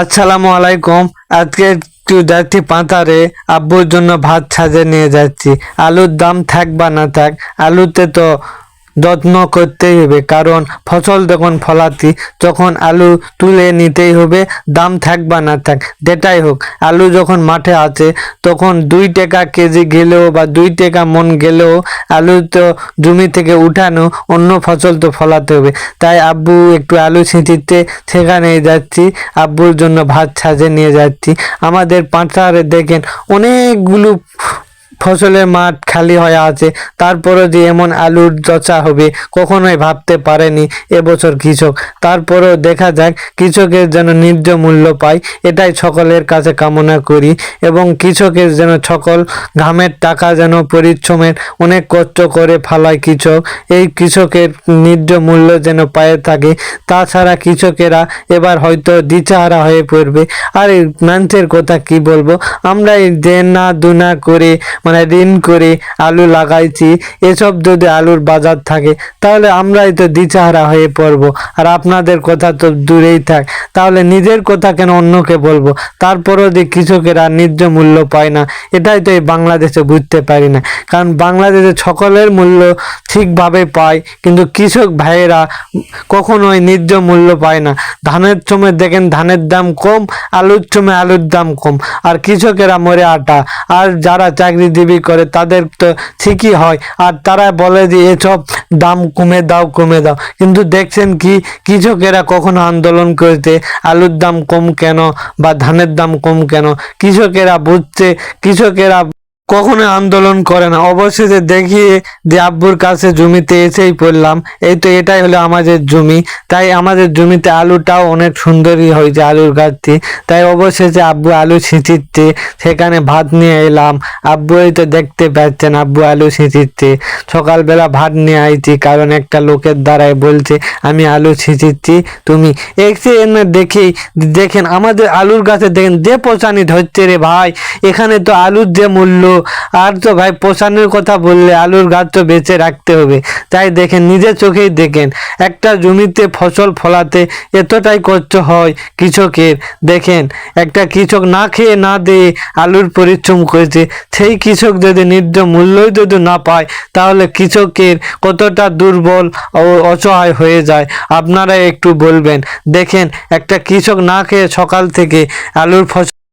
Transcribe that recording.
আসসালামু আলাইকুম। আজকে একটু যাচ্ছি পাতারে আব্বুর জন্য ভাত সাজে নিয়ে যাচ্ছি। আলুর দাম থাক বা না থাক, আলুতে তো যত্ন করতেই হবে, কারণ ফসল যখন ফলাতি, তখন আলু তুলে নিতেই হবে, দাম থাক বা না থাক, যেটাই হোক, আলু যখন মাঠে আছে, তখন দুই টাকা কেজি গেলেও বা দুই টাকা মন গেলেও আলু তো জমি থেকে উঠানো, অন্য ফসল তো ফলাতে হবে। তাই আব্বু একটু আলু ছিঁচিতে সেখানে যাচ্ছি, আব্বুর জন্য ভাত সাজে নিয়ে যাচ্ছি। আমাদের পাঁচারে দেখেন, অনেকগুলো ফসলের মাঠ খালি হয়ে আছে। তারপরও যে এমন আলুর চচা হবে, কখনোই ভাবতে পারেনি এবছর কৃষক। তারপরেও দেখা যাক কৃষকের যেন ন্যায্য মূল্য পায়, এটাই সকলের কাছে কামনা করি। এবং কৃষকের যেন সকল ঘামের টাকা যেন পরিশ্রমের অনেক কষ্ট করে ফালায় কৃষক, এই কৃষকের ন্যায্য মূল্য যেন পায়ে থাকে। তাছাড়া কৃষকেরা এবার হয়তো দিচাহারা হয়ে পড়বে। আর এই কথা কি বলব? আমরা এই দেনা দুনা করে মানে ঋণ করে আলু লাগাইছি, এসব যদি আলুর বাজার থাকে, তাহলে আমরাই তো দিচাহারা হয়ে পড়ব। আর আপনাদের কথা তো দূরেই থাক, তাহলে নিজের কথা কেন অন্যকে বলব? তারপরও যে কৃষকেরা ন্যায্য মূল্য পায় না, এটাই তো এই বাংলাদেশে বুঝতে পারি না। কারণ বাংলাদেশে সকলের মূল্য ঠিকভাবে পায়, কিন্তু কৃষক ভাইয়েরা কখনোই ন্যায্য মূল্য পায় না। ধানের সময় দেখেন, ধানের দাম কম, আলুর সময় আলুর দাম কম। আর কৃষকেরা মরে আটা। আর যারা চাকরিজীবী করে, তাদের তো ঠিকই হয়। আর তারা বলে যে এসব দাম কমে দাও কমে দাও। কিন্তু দেখছেন কি, কৃষকেরা কখনো আন্দোলন করতে আলুর দাম কম কেন বা ধানের দাম কম কেন? কৃষকেরা বুঝছে, কৃষকেরা কখনো আন্দোলন করে না। অবশেষে দেখিয়ে যে আব্বুর কাছে জমিতে এসেই পড়লাম। এই তো এটাই হলো আমাদের জমি। তাই আমাদের জমিতে আলুটাও অনেক সুন্দরই হয়েছে, আলুর গাছটি। তাই অবশেষে আব্বু আলু ছিঁচিচ্ছে, সেখানে ভাত নিয়ে এলাম। আব্বু এই তো দেখতে পাচ্ছেন আব্বু আলু ছিঁচিচ্ছে। সকালবেলা ভাত নিয়ে আইছি, কারণ একটা লোকের দ্বারাই বলছে, আমি আলু ছিঁচিচ্ছি, তুমি এসে এনে দেখেই দেখেন আমাদের আলুর গাছে দেখেন যে পচানি ধরছে রে ভাই। এখানে তো আলুর যে মূল্য আর তো ভাই পোষানোর কথা বললে আলুর গাছ তো বেঁচে রাখতে হবে। তাই দেখেন নিজের চোখেই দেখেন, একটা জমিতে ফসল ফলাতে এতটাই কষ্ট হয় কৃষকের। দেখেন, একটা কৃষক না খেয়ে না দিয়ে আলুর পরিশ্রম করেছে, সেই কৃষক যদি ন্যায্য মূল্যই যদি না পায়, তাহলে কৃষকের কতটা দুর্বল ও অসহায় হয়ে যায়। আপনারা একটু বলবেন, দেখেন, একটা কৃষক না খেয়ে সকাল থেকে আলুর ফসল